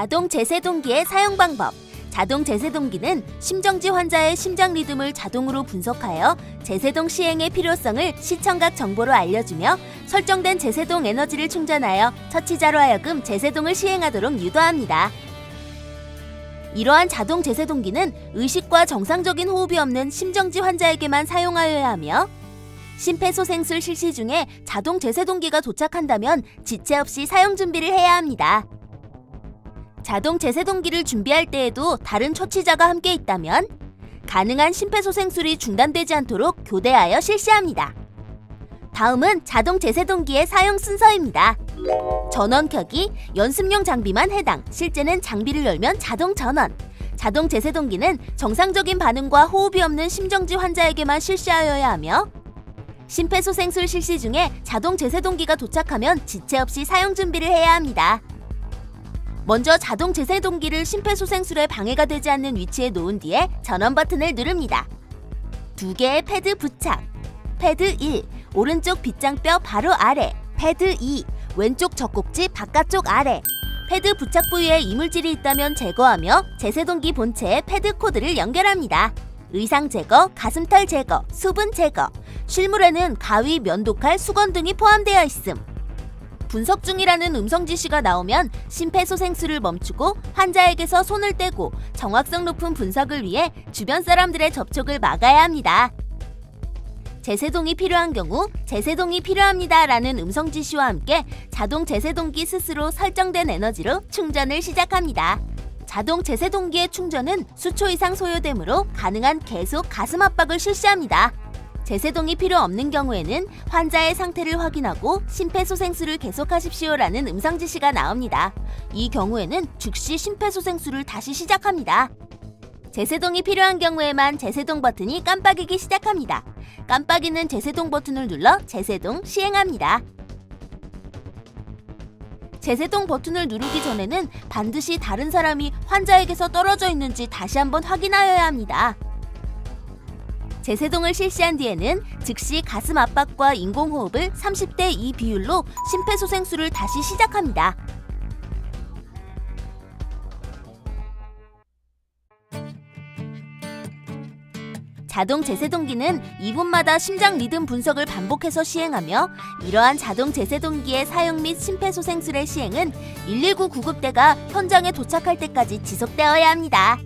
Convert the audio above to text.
자동 제세동기의 사용 방법. 자동 제세동기는 심정지 환자의 심장 리듬을 자동으로 분석하여 제세동 시행의 필요성을 시청각 정보로 알려주며 설정된 제세동 에너지를 충전하여 처치자로 하여금 제세동을 시행하도록 유도합니다. 이러한 자동 제세동기는 의식과 정상적인 호흡이 없는 심정지 환자에게만 사용하여야 하며 심폐소생술 실시 중에 자동 제세동기가 도착한다면 지체 없이 사용 준비를 해야 합니다. 자동 제세동기를 준비할 때에도 다른 처치자가 함께 있다면 가능한 심폐소생술이 중단되지 않도록 교대하여 실시합니다. 다음은 자동 제세동기의 사용 순서입니다. 전원 켜기, 연습용 장비만 해당, 실제는 장비를 열면 자동 전원. 자동 제세동기는 정상적인 반응과 호흡이 없는 심정지 환자에게만 실시하여야 하며 심폐소생술 실시 중에 자동 제세동기가 도착하면 지체 없이 사용 준비를 해야 합니다. 먼저 자동 제세동기를 심폐소생술에 방해가 되지 않는 위치에 놓은 뒤에 전원 버튼을 누릅니다. 두 개의 패드 부착. 패드 1, 오른쪽 빗장뼈 바로 아래. 패드 2, 왼쪽 젖꼭지 바깥쪽 아래. 패드 부착 부위에 이물질이 있다면 제거하며 제세동기 본체에 패드 코드를 연결합니다. 의상 제거, 가슴털 제거, 수분 제거. 실물에는 가위, 면도칼, 수건 등이 포함되어 있음. 분석 중이라는 음성 지시가 나오면 심폐소생술을 멈추고 환자에게서 손을 떼고 정확성 높은 분석을 위해 주변 사람들의 접촉을 막아야 합니다. 제세동이 필요한 경우 제세동이 필요합니다라는 음성 지시와 함께 자동 제세동기 스스로 설정된 에너지로 충전을 시작합니다. 자동 제세동기의 충전은 수초 이상 소요되므로 가능한 계속 가슴 압박을 실시합니다. 제세동이 필요 없는 경우에는 환자의 상태를 확인하고 심폐소생술을 계속하십시오라는 음성 지시가 나옵니다. 이 경우에는 즉시 심폐소생술을 다시 시작합니다. 제세동이 필요한 경우에만 제세동 버튼이 깜빡이기 시작합니다. 깜빡이는 제세동 버튼을 눌러 제세동 시행합니다. 제세동 버튼을 누르기 전에는 반드시 다른 사람이 환자에게서 떨어져 있는지 다시 한번 확인하여야 합니다. 제세동을 실시한 뒤에는 즉시 가슴 압박과 인공호흡을 30대 2 비율로 심폐소생술을 다시 시작합니다. 자동 제세동기는 2분마다 심장 리듬 분석을 반복해서 시행하며 이러한 자동 제세동기의 사용 및 심폐소생술의 시행은 119 구급대가 현장에 도착할 때까지 지속되어야 합니다.